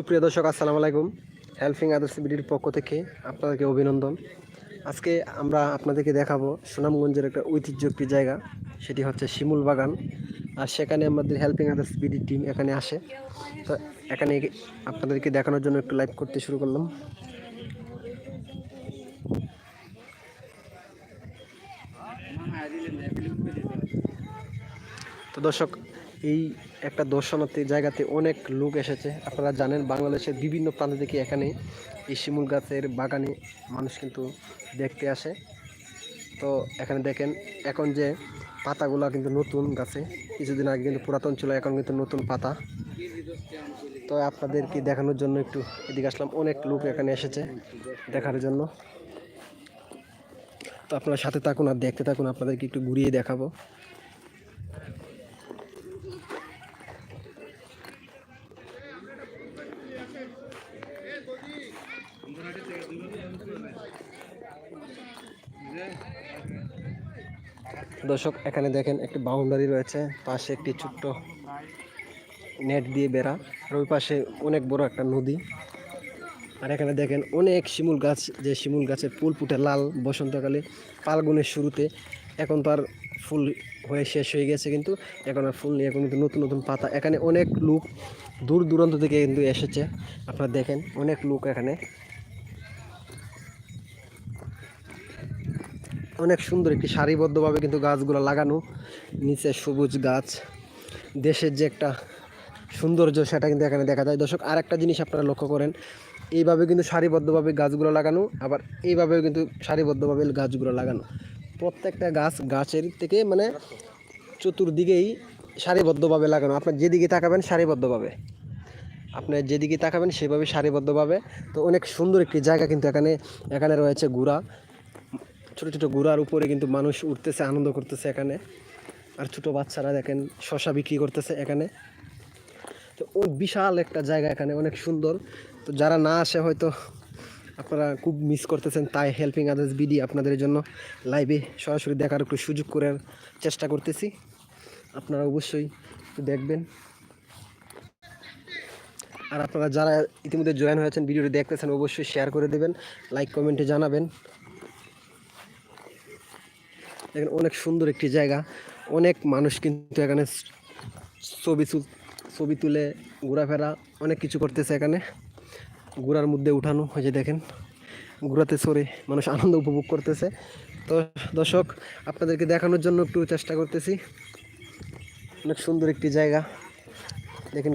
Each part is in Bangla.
সুপ্রিয় দর্শক, আসসালামু আলাইকুম। হেল্পিং আদার্স বিডির পক্ষ থেকে আপনাদেরকে অভিনন্দন। আজকে আমরা আপনাদেরকে দেখাবো সুনামগঞ্জের একটা ঐতিহ্য একটি জায়গা, সেটি হচ্ছে শিমুল বাগান। আর সেখানে আমাদের হেল্পিং আদার্স বিডির টিম এখানে আসে। তো এখানে আপনাদেরকে দেখানোর জন্য একটু লাইভ করতে শুরু করলাম। তো দর্শক এই একটা দর্শনার্থী জায়গাতে অনেক লোক এসেছে। আপনারা জানেন বাংলাদেশের বিভিন্ন প্রান্ত থেকে এখানে এই শিমুল গাছের বাগানে মানুষ কিন্তু দেখতে আসে। তো এখানে দেখেন, এখন যে পাতাগুলো কিন্তু নতুন গাছে, কিছুদিন আগে কিন্তু পুরাতন ছিল, এখন কিন্তু নতুন পাতা। তো আপনাদেরকে দেখানোর জন্য একটু এদিকে আসলাম। অনেক লোক এখানে এসেছে দেখার জন্য। তো আপনারা সাথে থাকুন আর দেখতে থাকুন, আপনাদেরকে একটু ঘুরিয়ে দেখাবো। দর্শক, এখানে দেখেন একটি বাউন্ডারি রয়েছে, পাশে একটি ছোট্ট নেট দিয়ে বেড়া, আর ওই পাশে অনেক বড় একটা নদী। আর এখানে দেখেন অনেক শিমুল গাছ, যে শিমুল গাছের ফুল ফুটে লাল বসন্তকালে ফাল্গুনের শুরুতে। এখন তো আর ফুল হয়ে শেষ হয়ে গেছে কিন্তু, এখন আর ফুল এখন কিন্তু নতুন নতুন পাতা। এখানে অনেক লোক দূর দূরান্ত থেকে কিন্তু এসেছে। আপনারা দেখেন অনেক লোক এখানে অনেক সুন্দর একটি সারিবদ্ধভাবে কিন্তু গাছগুলো লাগানো। নিচে সবুজ গাছ। দেশের যে একটা সৌন্দর্য সেটা কিন্তু এখানে দেখা যায়। দর্শক আর একটা জিনিস আপনারা লক্ষ্য করেন, এইভাবে কিন্তু সারিবদ্ধভাবে গাছগুলো লাগানো, আবার এইভাবেও কিন্তু সারিবদ্ধভাবে গাছগুলো লাগানো। প্রত্যেকটা গাছ গাছের থেকে মানে চতুর্দিকেই সারিবদ্ধভাবে লাগানো। আপনার যেদিকে তাকাবেন সারিবদ্ধভাবে। আপনার যেদিকে তাকাবেন সেভাবে সারিবদ্ধভাবে। তো অনেক সুন্দর একটি জায়গা কিন্তু এখানে এখানে রয়েছে গুড়া। ছোটো ছোটো গুড়ার উপরে কিন্তু মানুষ উঠতেছে, আনন্দ করতেছে এখানে। আর ছোটো বাচ্চারা দেখেন, শশা বিক্রি করতেছে এখানে। তো ও বিশাল একটা জায়গা এখানে, অনেক সুন্দর। তো যারা না আসে হয়তো আপনারা খুব মিস করতেছেন, তাই হেল্পিং আদার্স বিডি আপনাদের জন্য লাইভে সরাসরি দেখার একটু সুযোগ করার চেষ্টা করতেছি। আপনারা অবশ্যই দেখবেন। আর আপনারা যারা ইতিমধ্যে জয়েন হয়েছেন ভিডিওটি দেখতেছেন, অবশ্যই শেয়ার করে দেবেন লাইক কমেন্টে জানাবেন। এখানে অনেক সুন্দর একটি জায়গা। অনেক মানুষ কিন্তু এখানে ছবি ছবি তুলে ঘোরাফেরা অনেক কিছু করতেছে এখানে। ঘোরার মধ্যে উঠানো হয়েছে দেখেন ঘোরাতে সরে মানুষ আনন্দ উপভোগ করতেছে। তো দর্শক, আপনাদেরকে দেখানোর জন্য একটু চেষ্টা করতেছি। অনেক সুন্দর একটি জায়গা। দেখেন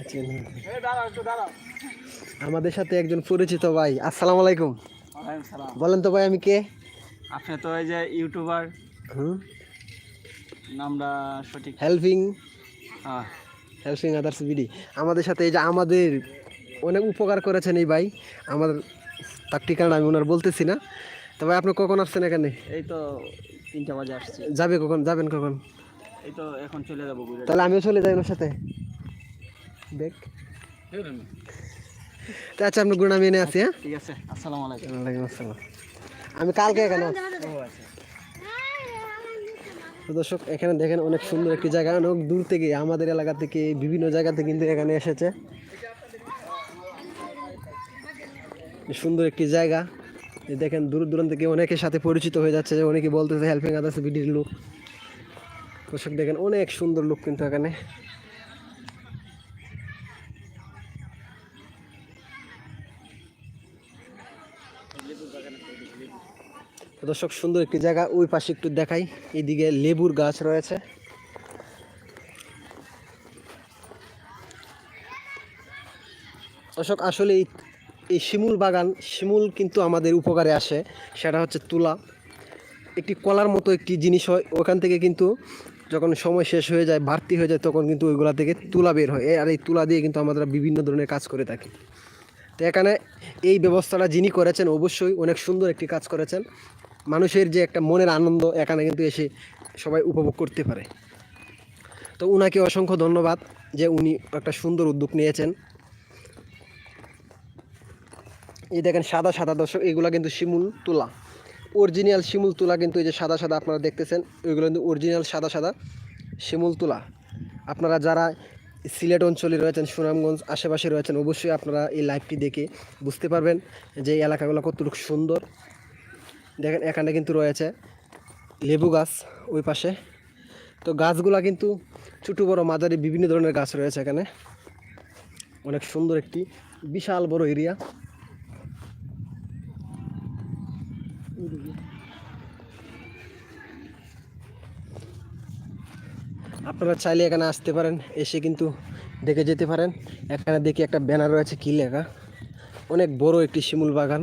আচ্ছা, আমাদের সাথে একজন পরিচিত ভাই। আসসালামু আলাইকুম। বলেন তো ভাই আমি কে? আপনি তো এই যে ইউটিউবার। নামটা সঠিক। হেল্পিং হেল্পিং আদার্স বিডি আমাদের সাথে এই যে আমাদের অনেক উপকার করেছেন এই ভাই। আমার তার ঠিকানা আমি ওনার বলতেছি না। তো ভাই আপনি কখন আসছেন এখানে? এই তো তিনটা বাজে আসছে। যাবে কখন? যাবেন কখন? এই তো এখন চলে যাব তাহলে আমিও চলে যাই ওনার সাথে। দেখ। আচ্ছা আপনি গুণ এনে আছি হ্যাঁ? ঠিক আছে আসসালামু আলাইকুম। ওয়ালাইকুম আসসালাম। আমি কালকে এখানে তো দর্শক এখানে দেখেন অনেক সুন্দর একটি জায়গা অনেক দূর থেকে আমাদের এলাকা থেকে বিভিন্ন জায়গাতে কিন্তু এখানে এসেছে। সুন্দর একটি জায়গা। দেখেন দূর দূরান্ত থেকে অনেকের সাথে পরিচিত হয়ে যাচ্ছে, যে অনেকে বলতেছে হেল্পিং আদার্স বিডির লোক। দর্শক, দেখেন অনেক সুন্দর লোক কিন্তু এখানে। দর্শক, সুন্দর একটি জায়গা, ওই পাশে একটু দেখাই। এদিকে লেবুর গাছ রয়েছে। দর্শক আসলে এই শিমুল বাগান, শিমুল কিন্তু আমাদের উপকারে আসে, সেটা হচ্ছে তুলা। একটি কলার মতো একটি জিনিস হয়, ওখান থেকে কিন্তু যখন সময় শেষ হয়ে যায়, বাড়তি হয়ে যায়, তখন কিন্তু ওইগুলা থেকে তুলা বের হয়। আর এই তুলা দিয়ে কিন্তু আমরা বিভিন্ন ধরনের কাজ করে থাকি। তো এখানে এই ব্যবস্থাটা যিনি করেছেন, অবশ্যই অনেক সুন্দর একটি কাজ করেছেন। মানুষের যে একটা মনের আনন্দ এখানে কিন্তু এসে সবাই উপভোগ করতে পারে। তো উনাকে অসংখ্য ধন্যবাদ যে উনি একটা সুন্দর উদ্যোগ নিয়েছেন। এই দেখেন সাদা সাদা দর্শক, এগুলো কিন্তু শিমুল তুলা। অরিজিনাল শিমুল তুলা কিন্তু এই যে সাদা সাদা আপনারা দেখতেছেন ওইগুলো কিন্তু অরিজিনাল সাদা সাদা শিমুল তুলা। আপনারা যারা সিলেট অঞ্চলে রয়েছেন, সুনামগঞ্জ আশেপাশে রয়েছেন, অবশ্যই আপনারা এই লাইভটি দেখে বুঝতে পারবেন যে এই এলাকাগুলো কতটুকু সুন্দর। দেখেন, এখানে কিন্তু রয়েছে লেবু গাছ ওই পাশে। তো গাছগুলা কিন্তু ছোটো, বড়, মাঝারি বিভিন্ন ধরনের গাছ রয়েছে এখানে। অনেক সুন্দর একটি, বিশাল বড় এরিয়া আপনারা চাইলে এখানে আসতে পারেন, এসে কিন্তু দেখে যেতে পারেন। এখানে দেখি একটা ব্যানার রয়েছে, কী লেখা? অনেক বড় একটি শিমুল বাগান।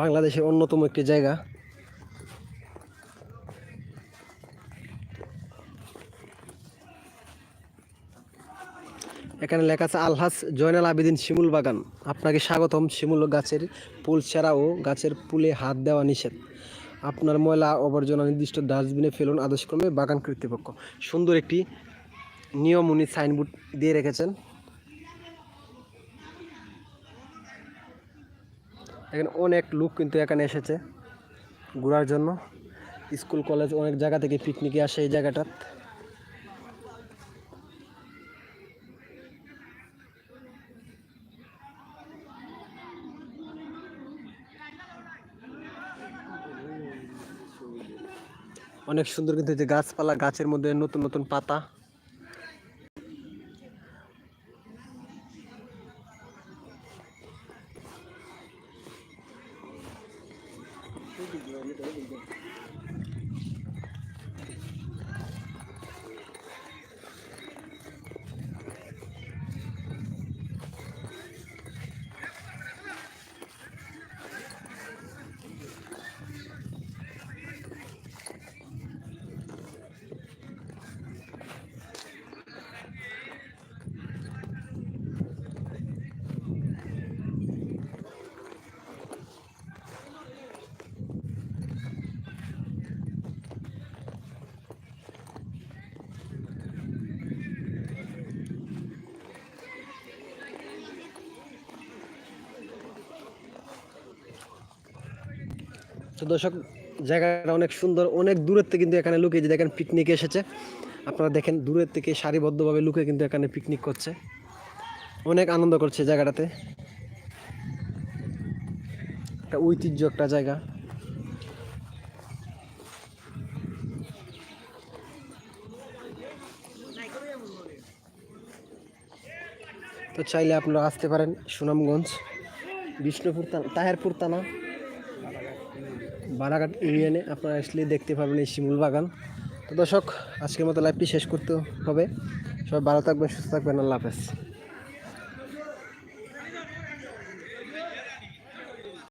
বাংলাদেশের অন্যতম একটি জায়গা। এখানে লেখা আছে আলহাস জয়নাল আবেদিন শিমুল বাগান। আপনাকে স্বাগতম শিমুল গাছের ফুল ছাড়াও গাছের পুলে হাত দেওয়া নিষেধ। আপনার ময়লা আবর্জনা নির্দিষ্ট ডাস্টবিনে ফেলুন আদর্শক্রমে বাগান কর্তৃপক্ষ। সুন্দর একটি নিয়ম উনি সাইনবোর্ড দিয়ে রেখেছেন। এখানে অনেক লোক কিন্তু এখানে এসেছে ঘোরার জন্য। স্কুল, কলেজ অনেক জায়গা থেকে পিকনিকে আসে এই জায়গাটাত অনেক সুন্দর কিন্তু যে গাছপালা গাছের মধ্যে নতুন নতুন পাতা। দর্শক, জায়গাটা অনেক সুন্দর, অনেক দূরের থেকে কিন্তু এখানে লুকে যে দেখেন পিকনিক এসেছে। আপনারা দেখেন দূরের থেকে সারিবদ্ধভাবে লুকে কিন্তু এখানে পিকনিক করছে। অনেক আনন্দ করছে জায়গাটাতে। একটা ঐতিহ্য একটা জায়গা। তো চাইলে আপনারা আসতে পারেন সুনামগঞ্জ, বিষ্ণুপুর তাহেরপুর থানা। বারাঘাট ইউনিয়নে আপনারা আসলে দেখতে পাবেন এই শিমুল বাগান। তো দর্শক, আজকের মতো লাইভটি শেষ করতে হবে। সবাই ভালো থাকবেন, সুস্থ থাকবেন, আল্লাহ হাফেজ।